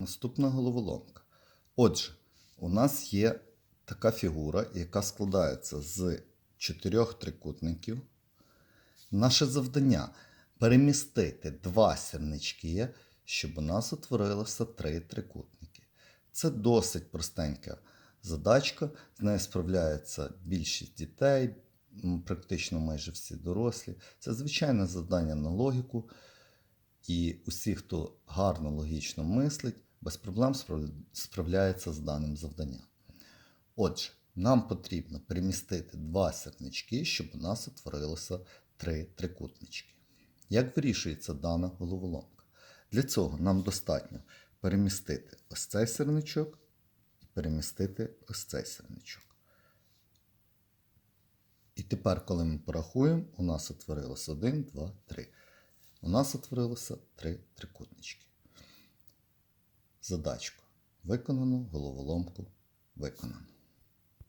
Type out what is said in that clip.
Наступна головоломка. Отже, у нас є така фігура, яка складається з чотирьох трикутників. Наше завдання перемістити два сірнички, щоб у нас утворилося три трикутники. Це досить простенька задачка. З нею справляється більшість дітей, практично майже всі дорослі. Це звичайне завдання на логіку. І усі, хто гарно логічно мислить, без проблем справляється з даним завданням. Отже, нам потрібно перемістити два сірнички, щоб у нас утворилося три трикутнички. Як вирішується дана головоломка? Для цього нам достатньо перемістити ось цей сірничок і перемістити ось цей сірничок. І тепер, коли ми порахуємо, у нас утворилося 1, 2, 3. У нас утворилося три трикутнички. Задачку виконано, головоломку виконано.